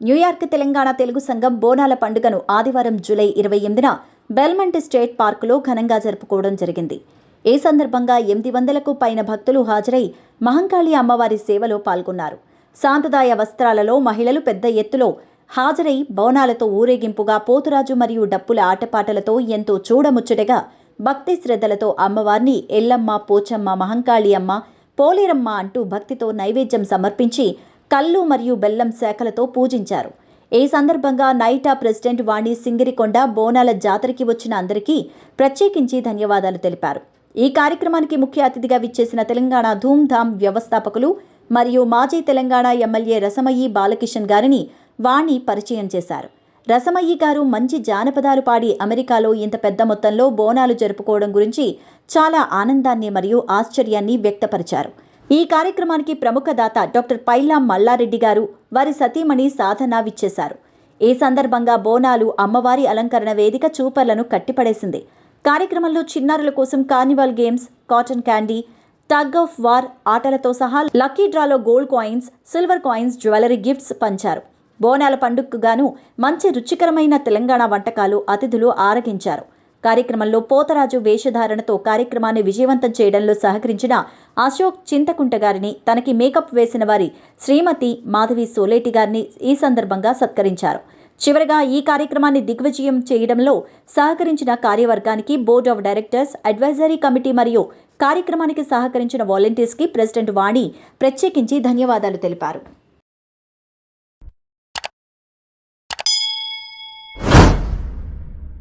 New York Telangana Telugu సంఘం బోనాల పండుగను ఆదివారం జూలై ఇరవై ఎనిమిదిన బెల్మంట్ స్టేట్ పార్కులో ఘనంగా జరుపుకోవడం జరిగింది. ఈ సందర్భంగా ఎనిమిది వందలకు పైన భక్తులు హాజరై మహంకాళి అమ్మవారి సేవలో పాల్గొన్నారు. సాంప్రదాయ వస్త్రాలలో మహిళలు పెద్ద ఎత్తులో హాజరై బోనాలతో ఊరేగింపుగా పోతురాజు మరియు డప్పుల ఆటపాటలతో ఎంతో చూడముచ్చటగా భక్తి శ్రద్ధలతో అమ్మవారిని ఎల్లమ్మ పోచమ్మ మహంకాళి అమ్మ పోలేరమ్మ అంటూ భక్తితో నైవేద్యం సమర్పించి కళ్ళు మరియు బెల్లం శాఖలతో పూజించారు. ఈ సందర్భంగా నైటా ప్రెసిడెంట్ వాణి సింగిరికొండ బోనాల జాతరకి వచ్చిన అందరికీ ప్రత్యేకించి ధన్యవాదాలు తెలిపారు. ఈ కార్యక్రమానికి ముఖ్య అతిథిగా విచ్చేసిన తెలంగాణ ధూమ్ధామ్ వ్యవస్థాపకులు మరియు మాజీ తెలంగాణ ఎమ్మెల్యే రసమయ్యి బాలకిషన్ గారిని వాణి పరిచయం చేశారు. రసమయ్యి గారు మంచి జానపదాలు పాడి అమెరికాలో ఇంత పెద్ద మొత్తంలో బోనాలు జరుపుకోవడం గురించి చాలా ఆనందాన్ని మరియు ఆశ్చర్యాన్ని వ్యక్తపరిచారు. ఈ కార్యక్రమానికి ప్రముఖ దాత డాక్టర్ పైలా మల్లారెడ్డి గారు వారి సతీమణి సాధన విచ్చేశారు. ఈ సందర్భంగా బోనాలు అమ్మవారి అలంకరణ వేదిక చూపర్లను కట్టిపడేసింది. కార్యక్రమంలో చిన్నారుల కోసం carnival games cotton candy tug of war ఆటలతో సహా లక్కీ డ్రాలో gold coins silver coins jewellery gifts పంచారు. బోనాల పండుగకు గాను మంచి రుచికరమైన తెలంగాణ వంటకాలు అతిథులు ఆరగించారు. కార్యక్రమంలో పోతరాజు వేషధారణతో కార్యక్రమాన్ని విజయవంతం చేయడంలో సహకరించిన అశోక్ చింతకుంట గారిని తనకి మేకప్ వేసిన వారి శ్రీమతి మాధవి సోలేటి గారిని ఈ సందర్భంగా సత్కరించారు. చివరగా ఈ కార్యక్రమాన్ని దిగ్విజయం చేయడంలో సహకరించిన కార్యవర్గానికి board of directors advisory committee మరియు కార్యక్రమానికి సహకరించిన వాలంటీర్స్కి ప్రెసిడెంట్ వాణి ప్రత్యేకించి ధన్యవాదాలు తెలిపారు.